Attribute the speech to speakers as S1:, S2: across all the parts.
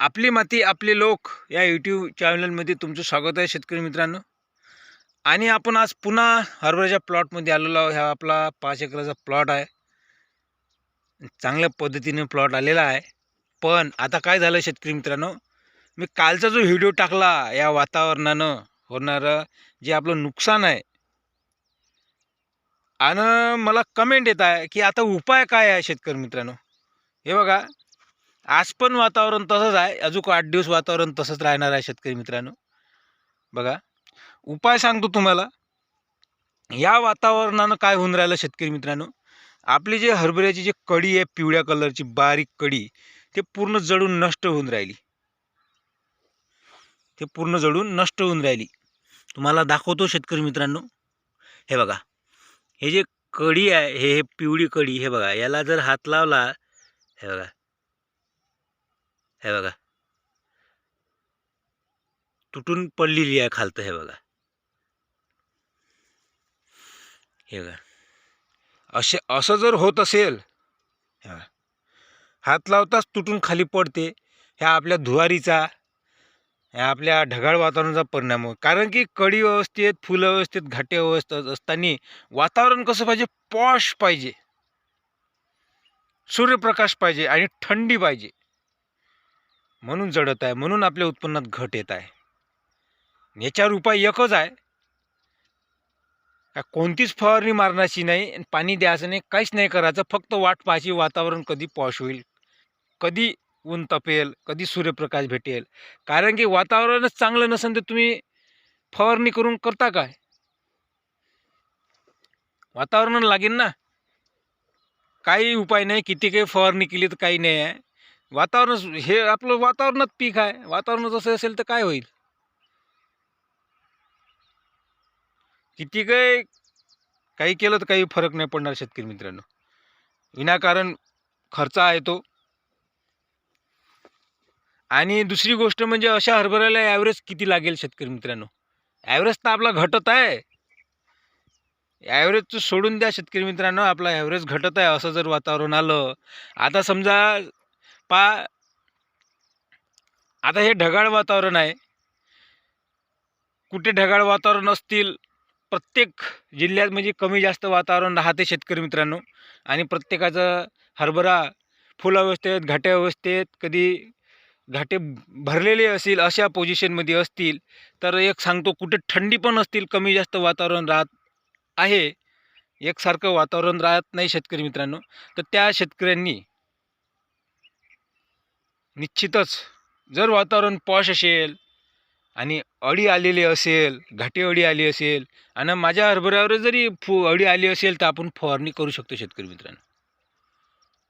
S1: आपली माती आपले लोक या यूट्यूब चॅनलमध्ये तुमचं स्वागत आहे शेतकरी मित्रांनो. आणि आपण आज पुन्हा हरभऱ्याच्या प्लॉटमध्ये आलेलो आहोत. हा आपला पाच एकराचा प्लॉट आहे. चांगल्या पद्धतीने प्लॉट आलेला आहे. पण आता काय झालं शेतकरी मित्रांनो? मी कालचा जो व्हिडिओ टाकला या वातावरणानं होणारं जे आपलं नुकसान आहे. आणि मला कमेंट येत आहे की आता उपाय काय आहे शेतकरी मित्रांनो? हे बघा आज पण वातावरण तसंच आहे. अजून आठ दिवस वातावरण तसंच राहणार आहे शेतकरी मित्रांनो. बघा उपाय सांगतो तुम्हाला. या वातावरणानं काय होऊन राहिलं शेतकरी मित्रांनो? आपली जे हरभऱ्याची जी कडी आहे पिवळ्या कलरची बारीक कडी ते पूर्ण जळून नष्ट होऊन राहिली. ते पूर्ण जळून नष्ट होऊन राहिली. तुम्हाला दाखवतो शेतकरी मित्रांनो. हे बघा हे जे कडी आहे हे हे पिवळी कडी हे बघा याला जर हात लावला हे बघा हे बघा. तुटून पडलेली आहे खालतं हे बघा. हे बघा. असे असं जर होत असेल हात लावताच तुटून खाली पडते ह्या आपल्या धुवारीचा ह्या आपल्या ढगाळ वातावरणाचा परिणाम हो कारण की कडी व्यवस्थेत फुलं व्यवस्थेत घाटे व्यवस्थित असताना वातावरण कसं पाहिजे? पॉश पाहिजे. सूर्यप्रकाश पाहिजे आणि थंडी पाहिजे. म्हणून जडत आहे म्हणून आपल्या उत्पन्नात घट येत आहे. याच्यावर उपाय एकच आहे. का कोणतीच फवारणी मारण्याची नाही आणि पाणी द्यायचं नाही काहीच नाही करायचं फक्त वाट पाहायची वातावरण कधी पॉश होईल कधी ऊन तपेल कधी सूर्यप्रकाश भेटेल. कारण की वातावरणच चांगलं नसेल तर तुम्ही फवारणी करून करता काय? वातावरण लागेल ना? काही उपाय नाही किती काही फवारणी केली तर काही नाही आहे. वातावरण हे आपलं वातावरणात पीक आहे. वातावरण जसं असेल तर काय होईल? किती काही काही केलं तर काही फरक नाही पडणार शेतकरी मित्रांनो. विनाकारण खर्च आहे तो. आणि दुसरी गोष्ट म्हणजे अशा हरभऱ्याला ॲव्हरेज किती लागेल शेतकरी मित्रांनो? ॲव्हरेज तर आपला घटत आहे. ॲव्हरेज सोडून द्या शेतकरी मित्रांनो आपला ॲव्हरेज घटत आहे असं जर वातावरण आलं. आता समजा पा आता हे ढगाळ वातावरण आहे. कुठे ढगाळ वातावरण असतील प्रत्येक जिल्ह्यात म्हणजे कमी जास्त वातावरण राहते शेतकरी मित्रांनो. आणि प्रत्येकाचं हरभरा फुलावस्थेत घाट्या अवस्थेत कधी घाटे भरलेले असतील अशा पोझिशनमध्ये असतील तर एक सांगतो कुठे थंडी पण असतील कमी जास्त वातावरण राहत आहे. एकसारखं वातावरण राहत नाही शेतकरी मित्रांनो. तर त्या शेतकऱ्यांनी निश्चितच. जर वातावरण पॉश असेल आणि अडी आलेली असेल घाटे अडी आली असेल आणि माझ्या हरभऱ्यावर जरी फु अडी आली असेल तर आपण फवारणी करू शकतो शेतकरी मित्रांनो.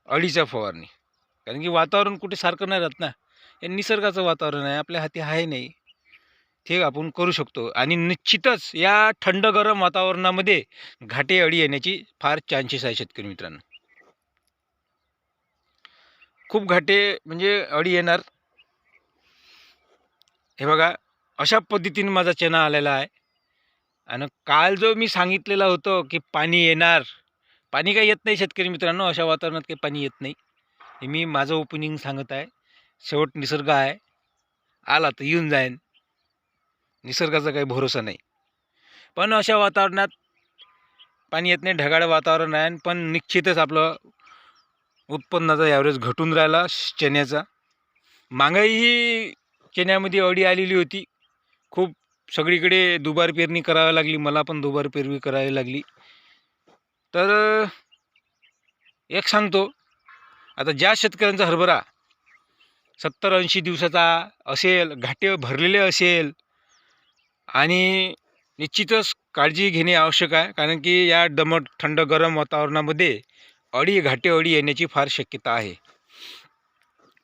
S1: अडीच्या फवारणी. कारण की वातावरण कुठे सारखं नाही राहत ना. हे निसर्गाचं वातावरण आहे आपल्या हाती आहे नाही. ते आपण करू शकतो. आणि निश्चितच या थंड गरम वातावरणामध्ये घाटे अडी येण्याची फार चान्सेस आहे शेतकरी मित्रांनो. खूप घाटे म्हणजे अडी येणार. हे बघा अशा पद्धतीने माझा चेना आलेला आहे. आणि काल जो मी सांगितलेला होतो की पाणी येणार पाणी काही येत नाही शेतकरी मित्रांनो अशा वातावरणात काही पाणी येत नाही. हे मी माझं ओपनिंग सांगत आहे. शेवट निसर्ग आहे. आला तर येऊन जाईन. निसर्गाचा काही भरोसा नाही. पण अशा वातावरणात पाणी येत नाही ढगाळ वातावरण आहे. पण निश्चितच आपलं उत्पन्नाचा ॲव्हरेज घटून राहिला चण्याचा. महागाईही चण्यामध्ये अडी आलेली होती. खूप सगळीकडे दुबार पेरणी करावी लागली मला पण दुबार पेरणी करावी लागली. तर एक सांगतो आता ज्या शेतकऱ्यांचा हरभरा सत्तर ऐंशी दिवसाचा असेल घाटे भरलेले असेल आणि निश्चितच काळजी घेणे आवश्यक आहे कारण की या दमट थंड गरम वातावरणामध्ये अडी घाटे अडी येण्याची फार शक्यता आहे.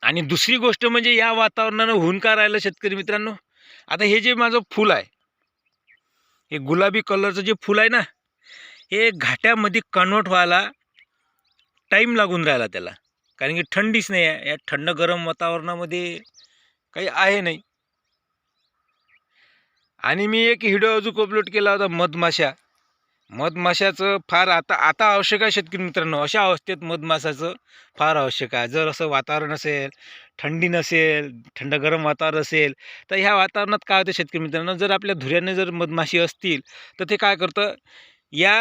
S1: आणि दुसरी गोष्ट म्हणजे या वातावरणानं होऊन का राहिलं शेतकरी मित्रांनो आता हे जे माझं फूल आहे हे गुलाबी कलरचं जे फूल आहे ना हे घाट्यामध्ये कन्वर्ट व्हायला टाईम लागून राहिला त्याला. कारण की थंडीच नाही आहे या थंड गरम वातावरणामध्ये काही आहे नाही. आणि मी एक व्हिडिओ अजून अपलोड केला होता मधमाशा मधमाशाचं फार आता आता आवश्यक आहे शेतकरी मित्रांनो. अशा अवस्थेत मधमाशाचं फार आवश्यक आहे. जर असं वातावरण असेल थंडी नसेल थंड गरम वातावरण असेल तर ह्या वातावरणात काय होतं शेतकरी मित्रांनो? जर आपल्या धुऱ्याने जर मधमाशी असतील तर ते काय करतं? या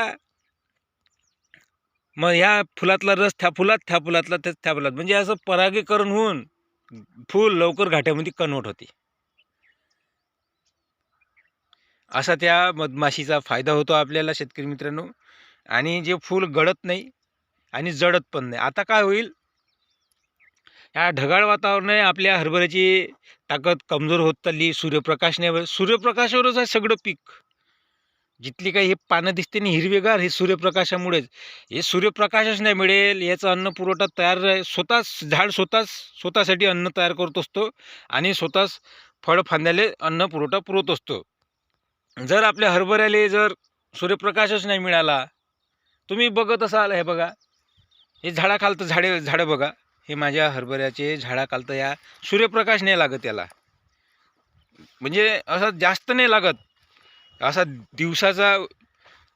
S1: मग ह्या फुलातला रस त्या फुलात त्या फुलातला त्या त्या फुलात. म्हणजे असं परागीकरण होऊन फूल लवकर घाट्यामध्ये कन्वर्ट होते. असा त्या मधमाशीचा फायदा होतो आपल्याला शेतकरी मित्रांनो. आणि जे फूल गळत नाही आणि जडत पण नाही. आता काय होईल? ह्या ढगाळ वातावरणाने आपल्या हरभऱ्याची ताकद कमजोर होत चालली. सूर्यप्रकाश नाही सूर्यप्रकाशावरच आहे सगळं पीक. जिथली काही हे पानं दिसते आणि हिरवेगार हे सूर्यप्रकाशामुळेच. हे सूर्यप्रकाशच नाही मिळेल. याचा अन्न पुरवठा तयार स्वतःच झाड स्वतःच स्वतःसाठी अन्न तयार करत असतो. आणि स्वतःच फळ फांद्याले अन्न पुरवठा पुरवत असतो. जर आपल्या हरभऱ्याले जर सूर्यप्रकाशच नाही मिळाला तुम्ही बघत असाल हे बघा हे झाडाखालतं झाडे झाडं बघा हे माझ्या हरभऱ्याचे झाडाखालतं या सूर्यप्रकाश नाही लागत याला. म्हणजे असा जास्त नाही लागत. असा दिवसाचा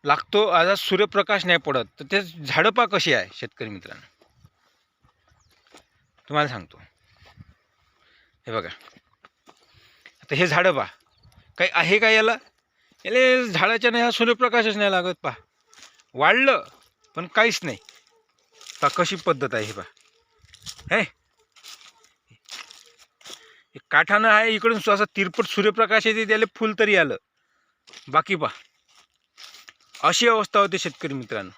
S1: लागतो असा सूर्यप्रकाश नाही पडत. तर ते झाडं पा कशी आहे शेतकरी मित्रांनो? तुम्हाला सांगतो. हे बघा. आता हे झाडं पा काही आहे का याला? याले झाडाच्या नाही हा सूर्यप्रकाशच नाही लागत पा वाढलं पण काहीच नाही. पा कशी पद्धत आहे हे पा हे. काठानं आहे इकडून असं तिरपट सूर्यप्रकाश येते त्याला फुल तरी आलं. बाकी पा अशी अवस्था होते शेतकरी मित्रांनो.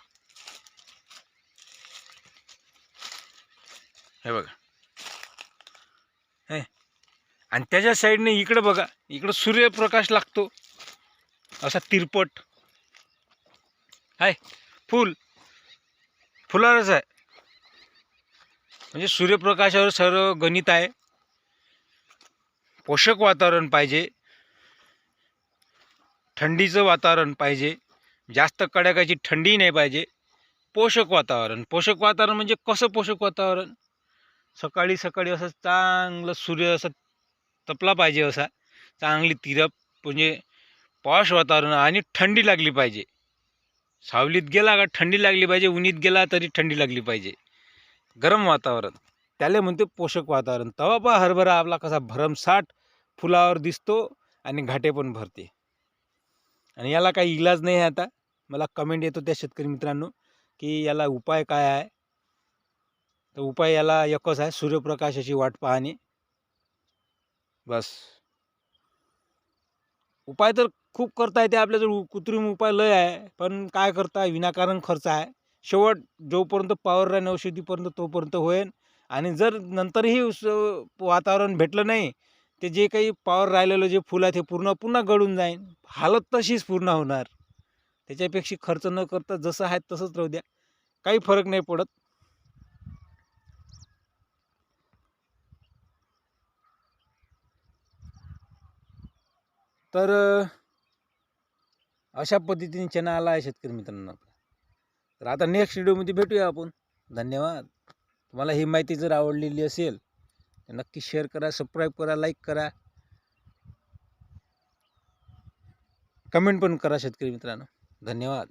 S1: हे बघा. हे. आणि त्याच्या साईडने इकडं बघा इकडं सूर्यप्रकाश लागतो. असा तिरपट. आहे फुल. फुलावरच आहे. म्हणजे सूर्यप्रकाशावर सर्व गणित आहे. पोषक वातावरण पाहिजे. थंडीचं वातावरण पाहिजे. जास्त कडाक्याची थंडी नाही पाहिजे. पोषक वातावरण. पोषक वातावरण म्हणजे कसं पोषक वातावरण? सकाळी सकाळी असं चांगलं सूर्य असं तपला पाहिजे असा. चांगली तिरप म्हणजे पॉश वातावरण आणि थंडी लागली पाहिजे. सावलीत गेला का थंडी लागली पाहिजे उन्हीत गेला तरी थंडी लागली पाहिजे. गरम वातावरण. त्याला म्हणते पोषक वातावरण. तवा पहा हरभरा आपला कसा भरमसाठ फुलावर दिसतो आणि घाटे पण भरते. आणि याला काही इलाज नाही आहे आता. मला कमेंट येतो त्या शेतकरी मित्रांनो की याला उपाय काय आहे? तर उपाय याला एकच आहे सूर्यप्रकाशाची वाट पाहणे. बस. उपाय तर खूप करता येते आपल्याजवळ कृत्रिम उपाय लय आहे पण काय करता विनाकारण खर्च आहे. शेवट जोपर्यंत पावर राहीन औषधीपर्यंत तोपर्यंत होईल. आणि जर नंतरही वातावरण भेटलं नाही ते जे काही पावर राहिलेलं जे फुल आहे ते पूर्ण पुन्हा गळून जाईन. हालत तशीच पूर्ण होणार. त्याच्यापेक्षा खर्च न करता जसं आहे तसंच राहू द्या. काही फरक नाही पडत. तर अशा पद्धतीने चॅनल आला आहे शेतकरी मित्रांनो तर आता नेक्स्ट व्हिडिओमध्ये भेटूया आपण. धन्यवाद. तुम्हाला ही माहिती जर आवडलेली असेल तर नक्की शेअर करा सबस्क्राईब करा लाईक करा. कमेंट पण करा शेतकरी मित्रांनो. धन्यवाद.